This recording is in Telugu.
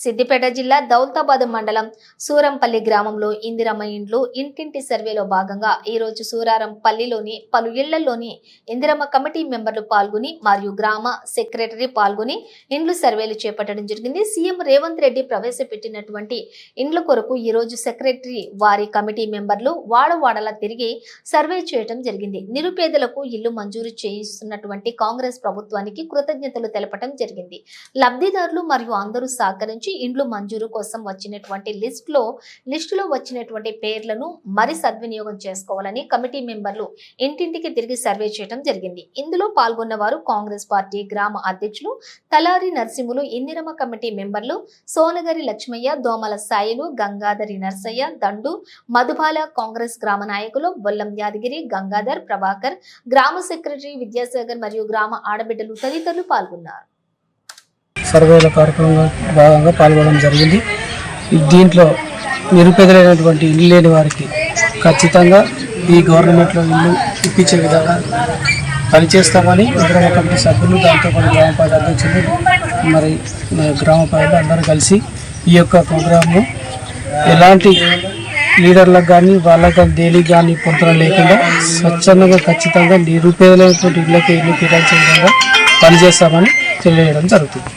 సిద్దిపేట జిల్లా దౌలతాబాద్ మండలం సూరంపల్లి గ్రామంలో ఇందిరమ్మ ఇండ్లు ఇంటింటి సర్వేలో భాగంగా ఈ రోజు సూరారంపల్లిలోని పలు ఇళ్ళలోని ఇందిరమ్మ కమిటీ మెంబర్లు పాల్గొని మరియు గ్రామ సెక్రటరీ పాల్గొని ఇండ్లు సర్వేలు చేపట్టడం జరిగింది. సీఎం రేవంత్ రెడ్డి ప్రవేశపెట్టినటువంటి ఇండ్ల కొరకు ఈ రోజు సెక్రటరీ వారి కమిటీ మెంబర్లు వాడవాడలా తిరిగి సర్వే చేయడం జరిగింది. నిరుపేదలకు ఇల్లు మంజూరు చేయిస్తున్నటువంటి కాంగ్రెస్ ప్రభుత్వానికి కృతజ్ఞతలు తెలపడం జరిగింది. లబ్ధిదారులు మరియు అందరూ సహకరించి ఇండ్లు మంజూరు కోసం వచ్చినటువంటి లిస్ట్లో లిస్టులో వచ్చినటువంటి పేర్లను మరి సద్వినియోగం చేసుకోవాలని కమిటీ మెంబర్లు ఇంటింటికి తిరిగి సర్వే చేయడం జరిగింది. ఇందులో పాల్గొన్న వారు కాంగ్రెస్ పార్టీ గ్రామ అధ్యక్షులు తలారి నరసింహులు ఇందిరమ కమిటీ మెంబర్లు సోనగరి లక్ష్మయ్య దోమల సాయిలు గంగాధరి నర్సయ్య దండు మధుబాల కాంగ్రెస్ గ్రామ నాయకులు బొల్లం యాదగిరి గంగాధర్ ప్రభాకర్ గ్రామ సెక్రటరీ విద్యాసాగర్ మరియు గ్రామ ఆడబిడ్డలు తదితరులు పాల్గొన్నారు. సర్వేల కార్యక్రమంలో భాగంగా పాల్గొనడం జరిగింది. దీంట్లో నిరుపేదలైనటువంటి ఇల్లు లేని వారికి ఖచ్చితంగా ఈ గవర్నమెంట్లో ఇల్లు ఇప్పించే విధంగా పనిచేస్తామని గ్రామ కమిటీ సభ్యులు దాంతోపాటు గ్రామ పంచాయతీ అధ్యక్షులు మరి గ్రామ ప్రజలు అందరూ కలిసి ఈ యొక్క ప్రోగ్రాంను ఎలాంటి లీడర్లకు కానీ వాళ్ళకి కానీ దేనికి కానీ పొందడం లేకుండా స్వచ్ఛందంగా ఖచ్చితంగా నిరుపేదలైనటువంటి ఇళ్ళకి ఇల్లు కేటాయించే విధంగా పనిచేస్తామని తెలియజేయడం జరుగుతుంది